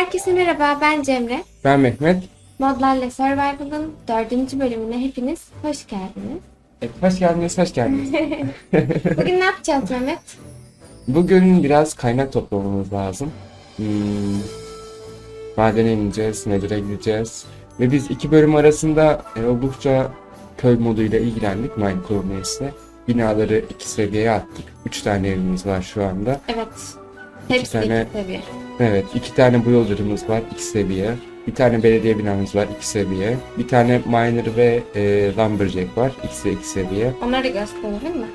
Herkese merhaba, ben Cemre. Ben Mehmet. Modlarla Survival'ın dördüncü bölümüne hepiniz hoş geldiniz. Evet, hoş geldiniz, hoş geldiniz. Bugün ne yapacağız Mehmet? Bugün biraz kaynak toplamamız lazım. Hmm, madene ineceğiz, Nether'a gideceğiz. Ve biz iki bölüm arasında e, oldukça köy moduyla ilgilendik Minecraft Binaları iki seviyeye attık. Üç tane evimiz var şu anda. Evet, hepsi tane- iki seviye. Evet, iki tane bu yollarımız var, iki seviye. Bir tane belediye binamız var, iki seviye. Bir tane miner ve e, lumberjack var, ikisi de iki seviye. Onları da gösterelim mi?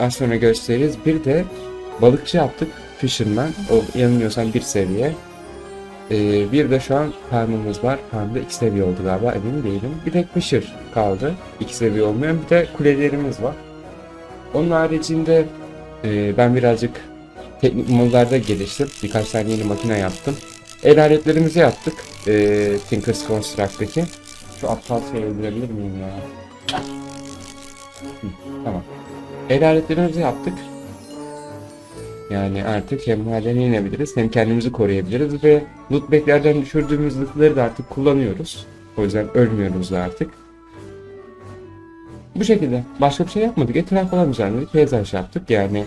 Az sonra gösteririz. Bir de balıkçı yaptık. Fisherman. O yanılmıyorsam bir seviye. Ee, bir de şu an farmımız var. Farmda iki seviye oldu galiba. Emin değilim. Bir tek Fisher kaldı. İki seviye olmayan. Bir de kulelerimiz var. Onun haricinde e, ben birazcık teknik modlarda geliştim. Birkaç tane yeni makine yaptım. El aletlerimizi yaptık. E, Tinker's Construct'taki. Şu aptal şeyi öldürebilir miyim ya? Hı, tamam. El aletlerimizi yaptık. Yani artık hem madene inebiliriz hem kendimizi koruyabiliriz ve lootbacklerden düşürdüğümüz lootları da artık kullanıyoruz. O yüzden ölmüyoruz da artık. Bu şekilde. Başka bir şey yapmadık. Etraf falan düzenledik. Peyzaj yaptık. Yani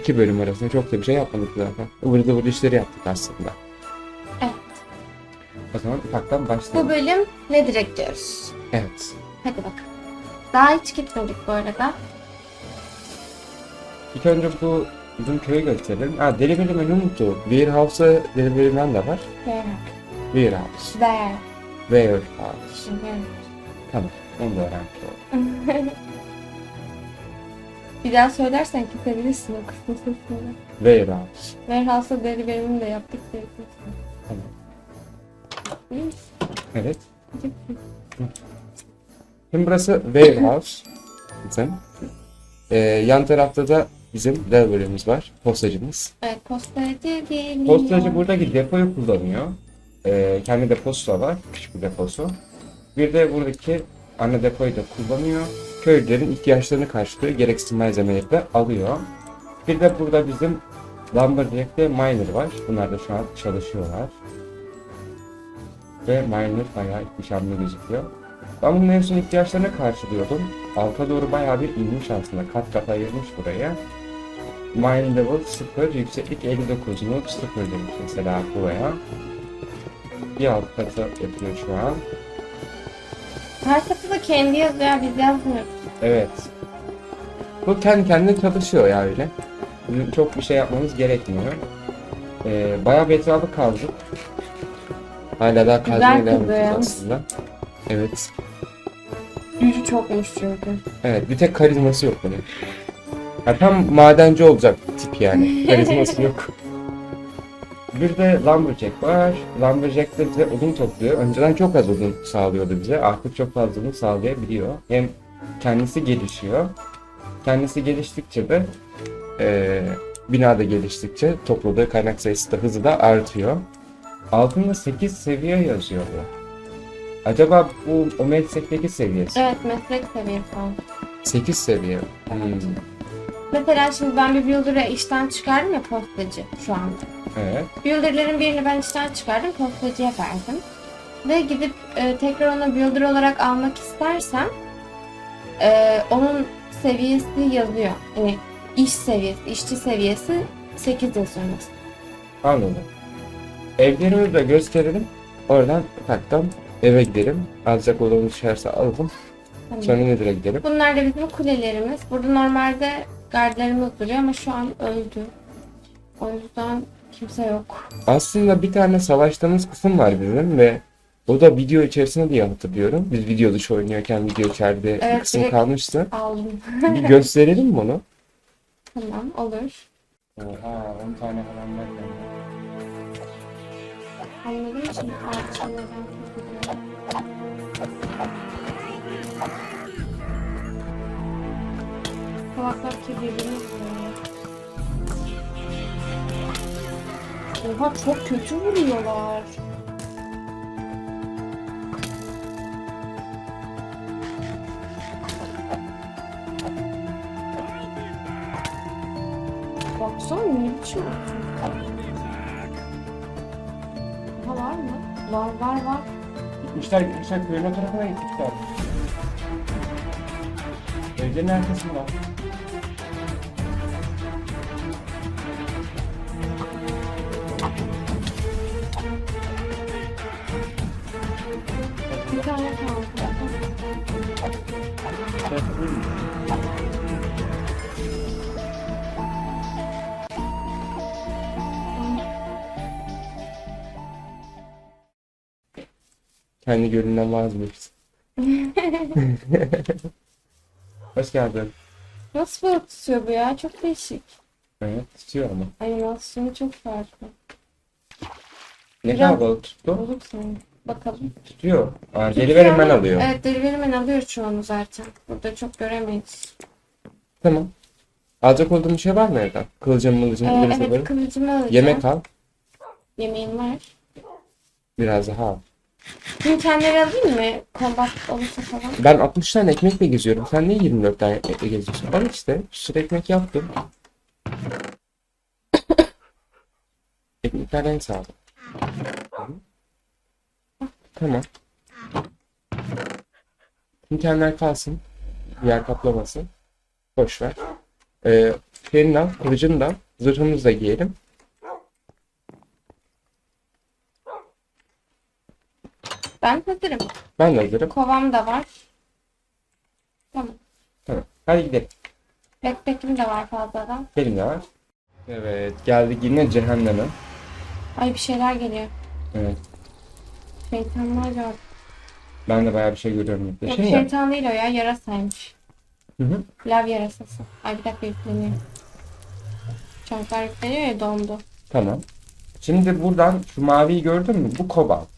iki bölüm arasında çok da bir şey yapmadık zaten. Ivır zıvır işleri yaptık aslında. Evet. O zaman ufaktan Bu başlayalım. bölüm Nether'a gidiyoruz. Evet. Hadi bakalım. Daha hiç gitmedik bu arada. İlk önce bu bizim köyü gösterelim. Ha deli bölümünü unuttu. Warehouse'a deli bölümden de var. There. Warehouse. There. Warehouse. Tamam. Onu da öğrenmiş oldum. Bir daha söylersen kesebilirsin o kısmı sesini. Warehouse. Warehouse'da deri bölümünü de yaptık diye. Tamam. İyi misin? Evet. Şimdi burası warehouse. Bizim. Ee, yan tarafta da bizim bölümümüz var. Postacımız. Evet, postacı diyelim. Postacı buradaki depoyu kullanıyor. Ee, kendi deposu da var. Küçük bir deposu. Bir de buradaki ana depoyu da kullanıyor. Köylülerin ihtiyaçlarını karşılıyor. Gereksiz malzemeleri de alıyor. Bir de burada bizim Lumberjack ve Miner var. Bunlar da şu an çalışıyorlar. Ve Miner bayağı ihtişamlı gözüküyor. Ben bunun son ihtiyaçlarını karşılıyordum. Alta doğru bayağı bir inmiş aslında. Kat kat ayırmış buraya. Mine level 0, yükseklik 59 not 0 demiş mesela buraya. Bir alt katı yapıyor şu an. Da kendi yazıyor, biz yazmıyoruz. Evet. Bu kendi kendine çalışıyor ya öyle. Bizim çok bir şey yapmamız gerekmiyor. Ee, bayağı bir etrafı kazdık. Hala daha kazmaya devam kızım. aslında. Evet. Gücü çokmuş çünkü. Evet bir tek karizması yok bunun. Ya tam madenci olacak tip yani. Karizması yok. Bir de Lumberjack var. Lumberjack de bize odun topluyor. Önceden çok az odun sağlıyordu bize. Artık çok fazla odun sağlayabiliyor. Hem kendisi gelişiyor. Kendisi geliştikçe de eee binada geliştikçe topladığı kaynak sayısı da hızı da artıyor. Altında 8 seviye yazıyor bu. Acaba bu o meslekteki seviyesi? Evet, meslek seviyesi oldu. 8 seviye. Hmm, Mesela şimdi ben bir builder'ı işten çıkardım ya postacı şu anda. evet. Builder'ların birini ben işten çıkardım, postacıya verdim. Ve gidip e, tekrar onu builder olarak almak istersem e, onun seviyesi yazıyor. Yani iş seviyesi, işçi seviyesi 8 yazıyor mesela. Anladım. Evlerimizi de gösterelim. Oradan ufaktan eve gidelim. Azıcık odamız düşerse alalım. Tamam. Sonra Nether'a gidelim. Bunlar da bizim kulelerimiz. Burada normalde gardilerimiz duruyor ama şu an öldü. O yüzden kimse yok. Aslında bir tane savaştığımız kısım var bizim ve o da video içerisinde diye hatırlıyorum. Biz video dışı oynuyorken video içeride bir Evet, kısım direkt- kalmıştı. Aldım. Bir gösterelim mi onu? tamam olur. Oha 10 tane falan var. Anladım şimdi parçalardan kurtuluyorum. Salaklar ki birbirini vuruyor. Oha çok kötü vuruyorlar. Baksana ne biçim. Daha var mı? Var var var. Gitmişler gitmişler köyün o tarafına gitmişler. Evlerin arkasında. Kendi gönlünden vazgeçsin. Hoş geldin. Nasıl balık tutuyor bu ya? Çok değişik. Evet tutuyor ama. Animasyonu çok farklı. Ne Biraz- kadar balık tuttu? Olur sanırım. Bakalım. Tutuyor. Aa, delivery ama- alıyor. Evet delivery man alıyor çoğunu zaten. Burada çok göremeyiz. Tamam. Alacak olduğun bir şey var mı evden? Kılıcım mılıcım Ee, birisi evet kılıcımı alacağım. Yemek al. Yemeğim var. Biraz daha al. Pinkenleri alayım mı? Kombat olursa falan. Ben 60 tane ekmekle geziyorum. Sen niye 24 tane ekmekle geziyorsun? Ben işte sürü ekmek yaptım. Ekmekler en sağlam. Tamam. İmkanlar kalsın. Yer kaplamasın. Boş ver. Ee, al, kılıcını da al. Zırhımızı da giyelim. Ben hazırım. Ben de hazırım. Kovam da var. Tamam. Tamam. Hadi gidelim. Backpack'im de var fazladan. Benim de var. Evet. Geldik yine cehenneme. Ay bir şeyler geliyor. Evet. Şeytanlar gördüm. Ben de bayağı bir şey görüyorum. Yok şey ya. şeytan değil o ya yarasaymış. Hı hı. Lav yarasası. Ay bir dakika yükleniyor. Çanklar yükleniyor ya dondu. Tamam. Şimdi buradan şu maviyi gördün mü? Bu kobalt.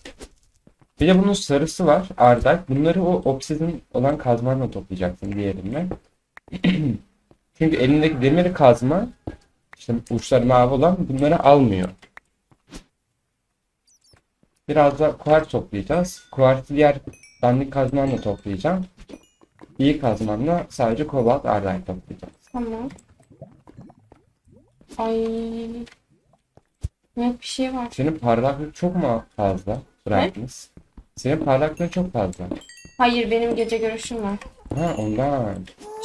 Bir de bunun sarısı var. Ardak. Bunları o obsidin olan kazmanla toplayacaksın diğerinde. Çünkü elindeki demir kazma işte uçları mavi olan bunları almıyor. Biraz da kuartz toplayacağız. Kuartzı diğer dandik kazmanla toplayacağım. İyi kazmanla sadece kobalt ardak toplayacağız. Tamam. Ay. Evet bir şey var. Senin parlaklık çok mu fazla? Brightness. Senin parlaklığın çok fazla. Hayır benim gece görüşüm var. Ha ondan.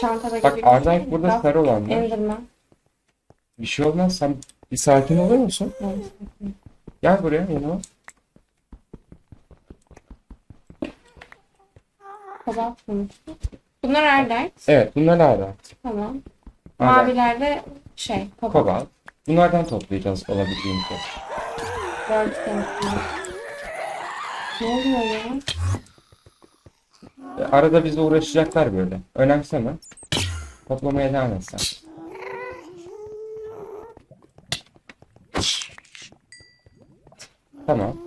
Çantada Bak gibi. Ardayk burada Bak, sarı olan var. Enderman. Bir şey olmaz sen bir sakin olur musun? Evet. Gel buraya yanıma. Kobalt mı? Bunlar Erdert. Evet bunlar hala. Tamam. Erdert, Mavilerde şey kobalt. Kobalt. Bunlardan toplayacağız olabildiğince. Gördük demek Ne oluyor ya? E, Arada bize uğraşacaklar böyle. Önemseme. Toplamaya devam et sen. Tamam.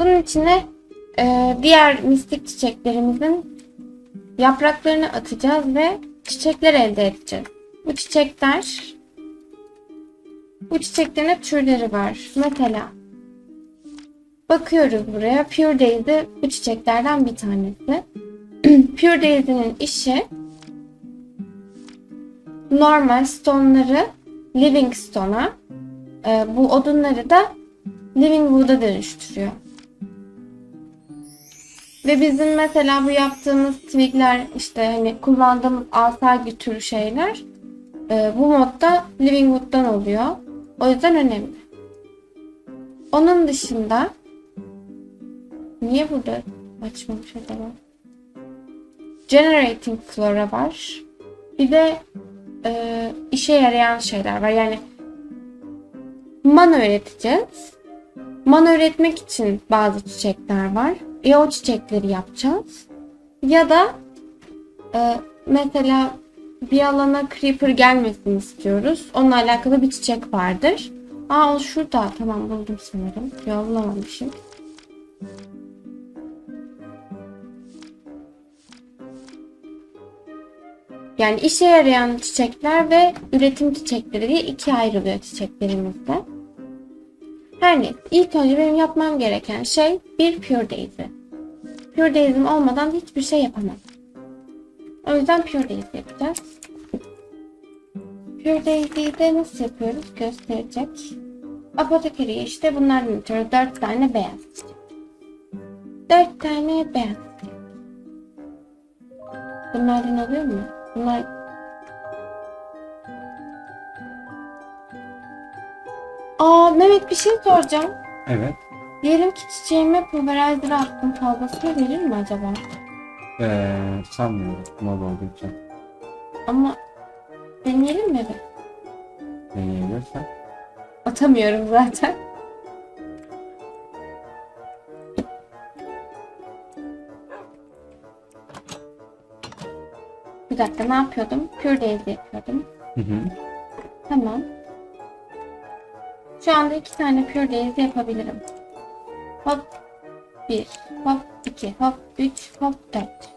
bunun içine e, diğer mistik çiçeklerimizin yapraklarını atacağız ve çiçekler elde edeceğiz. Bu çiçekler bu çiçeklerin hep türleri var. Mesela bakıyoruz buraya. Pure Daisy bu çiçeklerden bir tanesi. Pure Daisy'nin işi normal stone'ları living stone'a e, bu odunları da living wood'a dönüştürüyor. Ve bizim mesela bu yaptığımız twigler işte hani kullandığımız asa türü şeyler e, bu modda living wood'dan oluyor. O yüzden önemli. Onun dışında niye burada açmamış acaba? Generating flora var. Bir de e, işe yarayan şeyler var. Yani mana üreteceğiz. Mana üretmek için bazı çiçekler var. Ya çiçekleri yapacağız. Ya da e, mesela bir alana creeper gelmesini istiyoruz. Onunla alakalı bir çiçek vardır. Aa o şurada. Tamam buldum sanırım. Yollamamışım. Yani işe yarayan çiçekler ve üretim çiçekleri diye ikiye ayrılıyor çiçeklerimizde. Her neyse ilk önce benim yapmam gereken şey bir Pure Daisy. Pure Daisy'm olmadan hiçbir şey yapamam. O yüzden Pure Daisy yapacağız. Pure Daisy'yi de nasıl yapıyoruz gösterecek. Apotekariye işte bunlardan yapıyoruz. Dört tane beyaz çiçek. Dört tane beyaz. Bunlardan oluyor mu? Bunlar Aa Mehmet bir şey soracağım. Evet. Diyelim ki çiçeğime pulverizer attım fazlasını verir mi acaba? Ee, sanmıyorum. Mal olduğu için. Ama deneyelim mi? Deneyebilirsen. Atamıyorum zaten. Bir dakika ne yapıyordum? Pure Daisy yapıyordum. Hı hı. Tamam. Şu anda iki tane Pure Daisy yapabilirim. Hop. Bir. Hop. iki. Hop. Üç. Hop. Dört.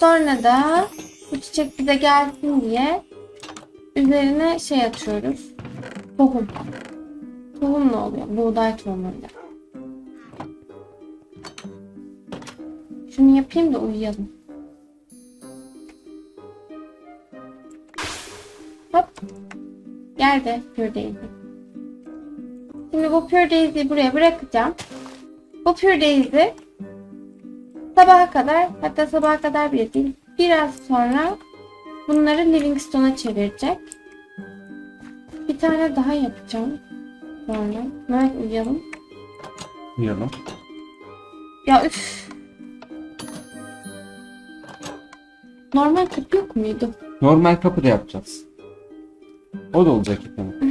Sonra da bu çiçek bize gelsin diye üzerine şey atıyoruz. Tohum. Tohum ne oluyor? Buğday tohumuyla. Şunu yapayım da uyuyalım. Hop. Geldi Pure Daisy. Şimdi bu Pure Daisy'yi buraya bırakacağım. Bu Pure Daisy sabaha kadar hatta sabaha kadar bile değil biraz sonra bunları Livingstone'a çevirecek. Bir tane daha yapacağım. Sonra. Mehmet uyuyalım. Uyuyalım. Ya üf. Normal kapı yok muydu? Normal kapıda yapacağız. O da olacak efendim.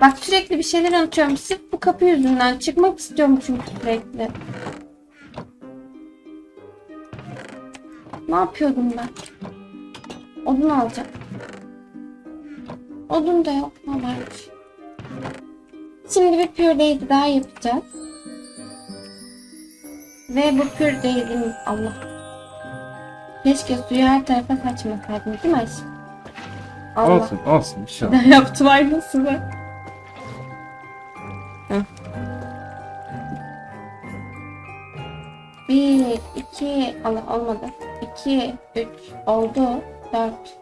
Bak sürekli bir şeyler unutuyorum. Sırf bu kapı yüzünden. Çıkmak istiyorum çünkü sürekli. Ne yapıyordum ben? Odun alacağım. Odun da yok. Ne varmış? Şimdi bir daisy daha yapacağız. Ve bu daisy'nin Allah. Keşke suyu her tarafa saçmasaydım değil mi aşkım? Allah. Olsun olsun inşallah. Ben yaptım aynısını. Heh. Allah olmadı. İki, üç, oldu. Dört.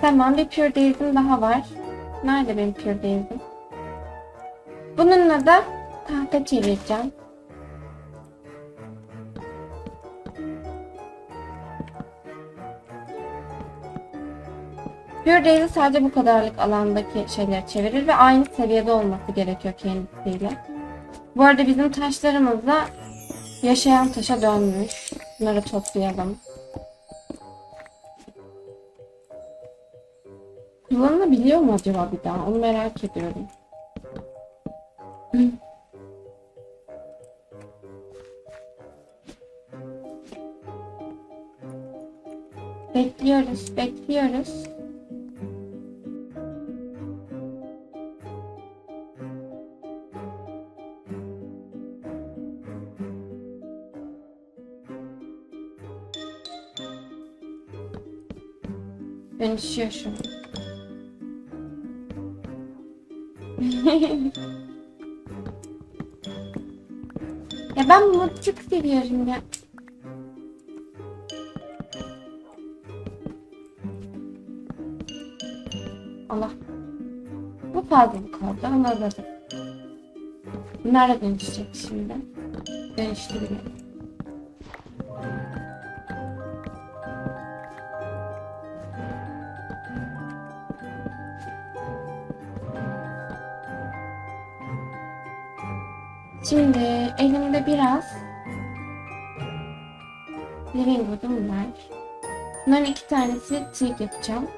Tamam bir Pure Dais'im daha var. Nerede benim Pure Dais'im? Bununla da tahta çevireceğim. Pure Daisy sadece bu kadarlık alandaki şeyleri çevirir ve aynı seviyede olması gerekiyor kendisiyle. Bu arada bizim taşlarımız da yaşayan taşa dönmüş. Bunları toplayalım. Kullanılabiliyor mu acaba bir daha? Onu merak ediyorum. Bekliyoruz, bekliyoruz. Dönüşüyor şu an. ya ben mutçuk seviyorum ya. Allah. Bu fazla mı kaldı? Anladım. Nerede dönüşecek şimdi? Dönüştü. Şimdi elimde biraz living wood'um var. Bunların iki tanesi tig yapacağım.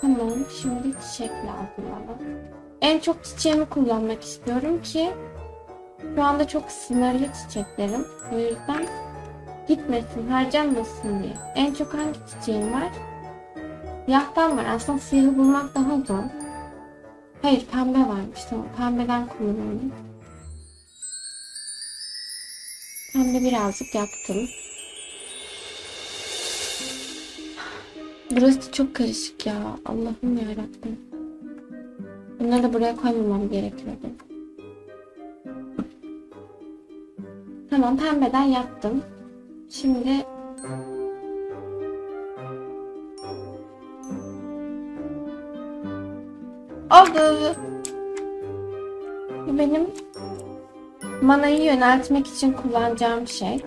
Tamam, şimdi çiçek lazım bana. En çok çiçeğimi kullanmak istiyorum ki şu anda çok sınırlı çiçeklerim. O yüzden gitmesin, harcanmasın diye. En çok hangi çiçeğim var? Siyahtan var. Aslında siyahı bulmak daha zor. Hayır, pembe varmış. Tamam, pembeden kullanalım. Pembe birazcık yaptım. Burası çok karışık ya. Allah'ım yarabbim. Bunları da buraya koymamam gerekiyordu. Tamam pembeden yaptım. Şimdi oldu. Bu benim manayı yöneltmek için kullanacağım şey.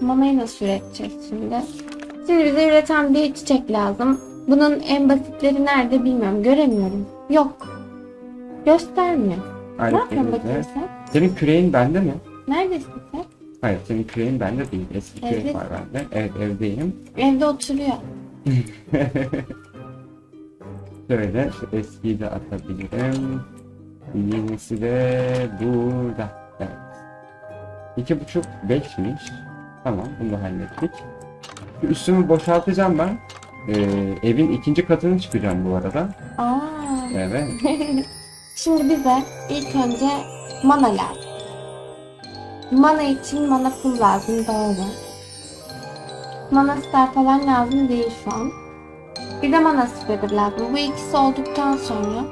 Manayı nasıl üreteceğiz şimdi? Şimdi bize üreten bir çiçek lazım. Bunun en basitleri nerede bilmiyorum. Göremiyorum. Yok. Göstermiyor. Ne Alet yapıyorsun bakayım sen? Senin küreğin bende mi? Neredesin sen? Hayır senin küreğin bende değil. Eski kürek Evet. var bende. Evet evdeyim. Evde oturuyor. Şöyle şu eskiyi de atabilirim. Yenisi de burada. Evet. İki buçuk beşmiş. Tamam bunu da hallettik. Şu üstümü boşaltacağım ben. Ee, evin ikinci katını çıkacağım bu arada. Aa. Evet. Şimdi bize ilk önce mana lazım. Mana için mana pul lazım doğru. Mana star falan lazım değil şu an. Bir de mana spreader lazım. Bu ikisi olduktan sonra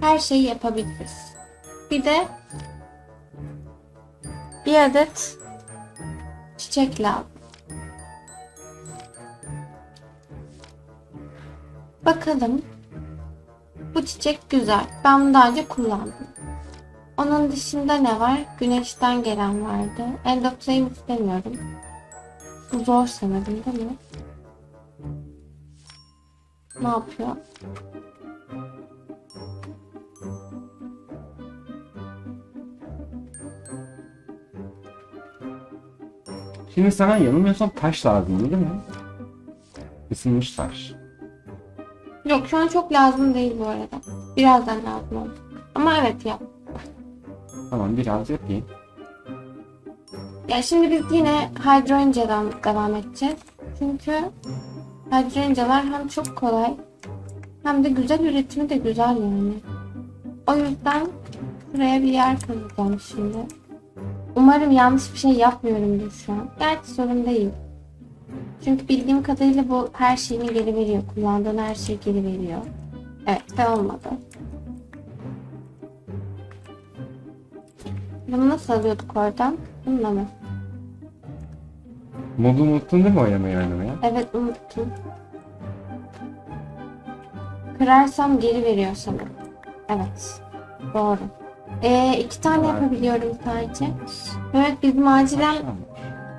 her şeyi yapabiliriz. Bir de bir adet çiçek lazım. Bakalım. Bu çiçek güzel. Ben bunu daha önce kullandım. Onun dışında ne var? Güneşten gelen vardı. End of istemiyorum. Bu zor sanırım değil mi? Ne yapıyor? Şimdi sana yanılmıyorsam taş lazım değil mi? Isınmış taş. Yok şu an çok lazım değil bu arada. Birazdan lazım olur. Ama evet yap. Tamam biraz yapayım. Ya şimdi biz yine hydrangea'dan devam edeceğiz. Çünkü hydrangea'lar hem çok kolay hem de güzel üretimi de güzel yani. O yüzden buraya bir yer kazacağım şimdi. Umarım yanlış bir şey yapmıyorumdur şu an. Gerçi sorun değil. Çünkü bildiğim kadarıyla bu her şeyini geri veriyor. Kullandığın her şeyi geri veriyor. Evet de olmadı. Bunu nasıl alıyorduk oradan? Bununla mı? Modu unuttun değil mi oynamayı oynamaya? Evet unuttum. Kırarsam geri veriyor sanırım. Evet. Doğru. Ee, iki tane Var. yapabiliyorum sadece. Evet bizim acilen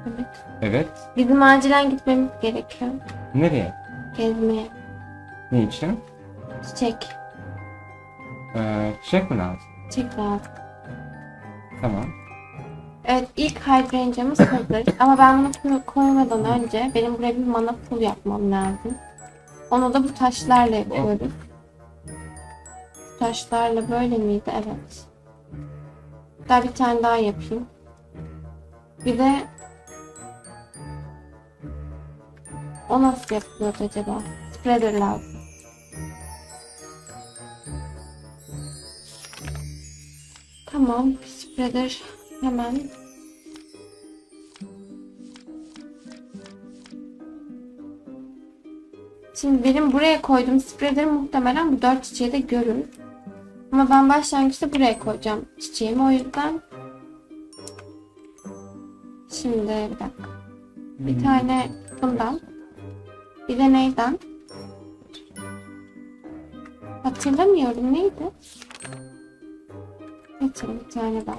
evet, Evet. bizim acilen gitmemiz gerekiyor. Nereye? Gezmeye. Ne için? Çiçek. Ee, çiçek mi lazım? Çiçek lazım. Tamam. Evet ilk hydrangea'mız hazır. Ama ben bunu koy- koymadan önce benim buraya bir mana pool yapmam lazım. Onu da bu taşlarla yapıyoruz. Bu taşlarla böyle miydi? Evet. Daha bir tane daha yapayım. Bir de o nasıl yapılıyordu acaba? Spreader lazım. Tamam. spreader hemen Şimdi benim buraya koyduğum spreader muhtemelen bu dört çiçeği de görür. Ama ben başlangıçta buraya koyacağım çiçeğimi o yüzden. Şimdi bir dakika. Bir tane bundan. Bir de neyden? Hatırlamıyorum neydi? Getir bir tane daha.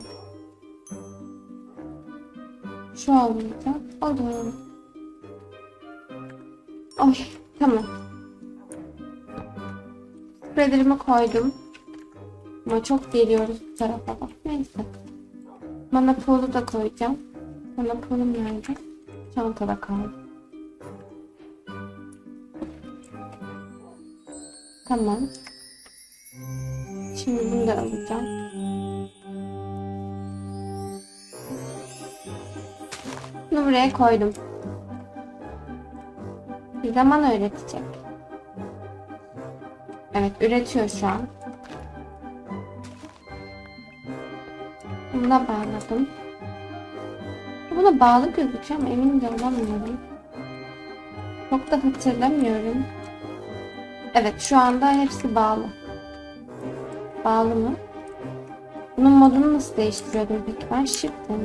Şu olmayacak. Olur. Ay tamam. Spreader'ımı koydum. Ama çok geliyoruz bu tarafa bak. Neyse. Mana pool'u da koyacağım. Mana pool'um nerede? Çantada kaldı. Tamam. Şimdi bunu da alacağım. Buraya koydum. Zaman öğretecek. Evet, üretiyor şu an. Bunu da bağladım. Buna bağlı gözüküyor ama emin de olamıyorum. Çok da hatırlamıyorum. Evet, şu anda hepsi bağlı. Bağlı mı? Bunun modunu nasıl değiştiriyordum peki ben? Shift mi?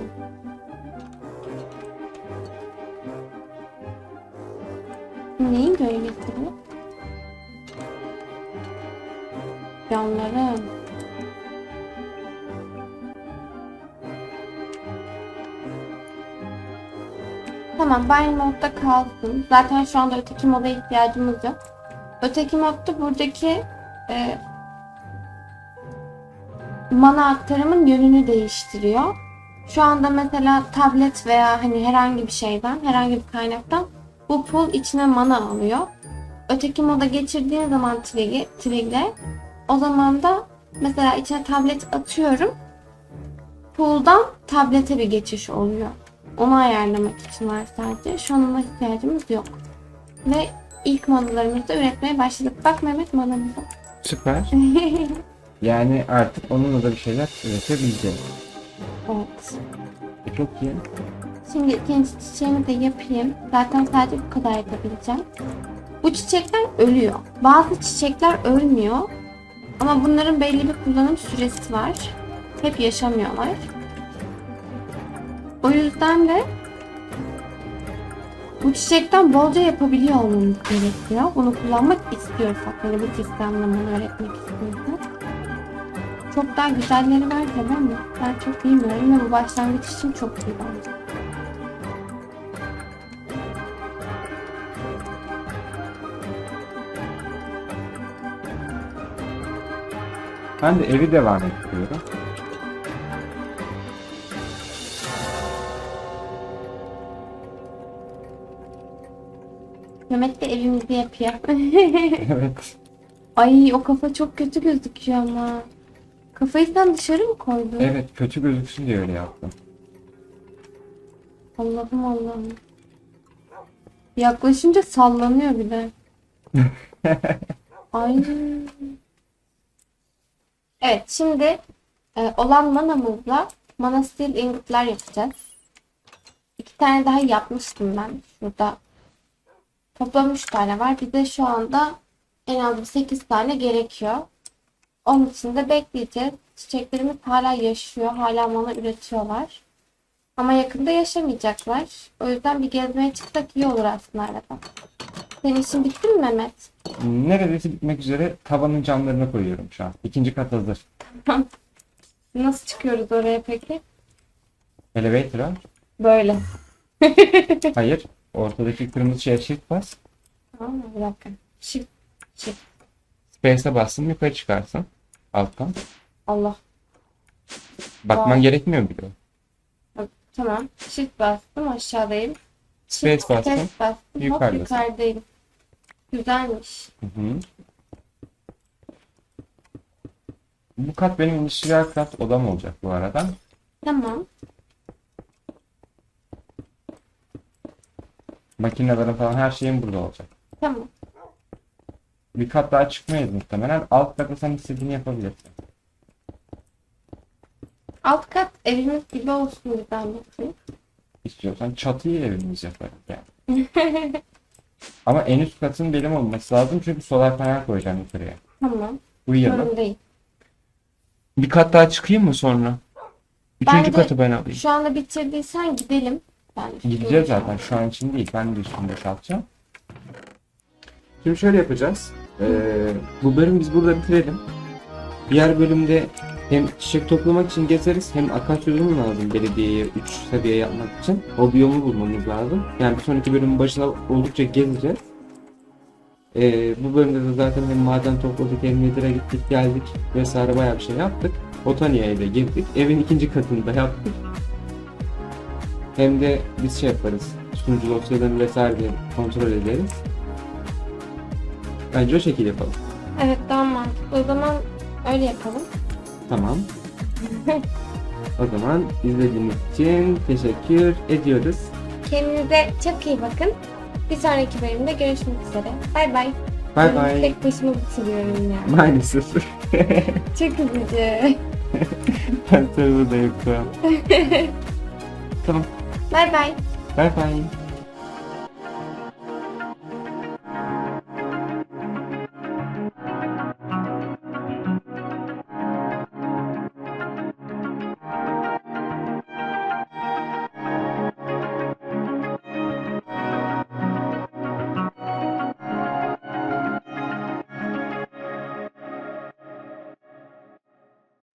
Neyin gölgesi bu? Canlarım. Tamam, Bind modda kalsın. Zaten şu anda öteki moda ihtiyacımız yok. Öteki modda buradaki e, mana aktarımın yönünü değiştiriyor. Şu anda mesela tablet veya hani herhangi bir şeyden, herhangi bir kaynaktan bu pool içine mana alıyor. Öteki moda geçirdiğin zaman trig'i, trig'le o zaman da mesela içine tablet atıyorum. Pool'dan tablete bir geçiş oluyor. Onu ayarlamak için var sadece. Şu an ona ihtiyacımız yok. Ve ilk manalarımızı da üretmeye başladık. Bak Mehmet manamıza. Süper. Yani artık onunla da bir şeyler üretebileceğim. evet. E, çok iyi. Şimdi ikinci çiçeğimi de yapayım. Zaten sadece bu kadar yapabileceğim. Bu çiçekler ölüyor. Bazı çiçekler ölmüyor. Ama bunların belli bir kullanım süresi var. Hep yaşamıyorlar. O yüzden de bu çiçekten bolca yapabiliyor olmamız gerekiyor. Bunu kullanmak istiyorsak, hani bu sistemlerini öğretmek istiyorsak. Çok daha güzelleri var tabii ama ben çok bilmiyorum ve bu başlangıç için çok iyi bence. Ben de evi devam ettiriyorum. Mehmet de evimizi yapıyor. evet. Ay o kafa çok kötü gözüküyor ama. Kafayı sen dışarı mı koydun? Evet kötü gözüksün diye öyle yaptım. Allah'ım Allah'ım. Yaklaşınca sallanıyor bir de. Ay. Evet şimdi e, olan manamızla mana steel ingotlar yapacağız. İki tane daha yapmıştım ben. Şurada toplam üç tane var. Bir de şu anda en az bir sekiz tane gerekiyor. Onun için de bekleyeceğiz. Çiçeklerimiz hala yaşıyor. Hala mana üretiyorlar. Ama yakında yaşamayacaklar. O yüzden bir gezmeye çıksak iyi olur aslında arada. Senin işin bitti mi Mehmet? Neredeyse bitmek üzere tavanın camlarını koyuyorum şu an. İkinci kat hazır. Nasıl çıkıyoruz oraya peki? Elevator'a. Böyle. Hayır. Ortadaki kırmızı şeye shift bas. Aa, bir dakika. Shift. Space'e bastın yukarı çıkarsın. Alttan. Allah. Bakman Vay. gerekmiyor bile. Tamam. Shift bastım aşağıdayım. Space Shift, bastım. test bastım. Hop yukarıdayım. Güzelmiş. Hı hı. Bu kat benim endüstriyel kat odam olacak bu arada. Tamam. Makinelerin falan her şeyin burada olacak. Tamam. Bir kat daha çıkmayız muhtemelen. Alt katta sen istediğini yapabilirsin. Alt kat evimiz gibi olsun bir zahmet. İstiyorsan çatıyı evimiz yaparız yani. Ama en üst katın benim olması lazım çünkü solar panel koyacağım yukarıya. Tamam. Uyuyalım. Sorun değil. Bir kat daha çıkayım mı sonra? Üçüncü Bence- katı ben alayım. Şu anda bitirdiysen gidelim. Ben Gideceğiz zaten boşaltayım. şu an için değil. Ben de üstümü boşaltacağım. Şimdi şöyle yapacağız. Ee, bu bölüm biz burada bitirelim. Diğer bölümde hem çiçek toplamak için gezeriz hem akasya yolu lazım belediyeye 3 seviye yapmak için. O biyomu bulmamız lazım. Yani bir sonraki bölümün başına oldukça gezeceğiz. Ee, bu bölümde de zaten hem maden topladık hem Nedir'e gittik geldik vesaire bayağı bir şey yaptık. Botaniye ile gezdik. Evin ikinci katını da yaptık. Hem de biz şey yaparız. Sunucu dosyalarını vesaire de kontrol ederiz. Bence o şekilde yapalım. Evet daha mantıklı. O zaman öyle yapalım. Tamam. o zaman izlediğiniz için teşekkür ediyoruz. Kendinize çok iyi bakın. Bir sonraki bölümde görüşmek üzere. Bay bay. Bay bay. Tek başıma bitiriyorum ya. Maalesef. Çok üzücü. ben serverda yoktum. tamam. Bay bay. Bay bay.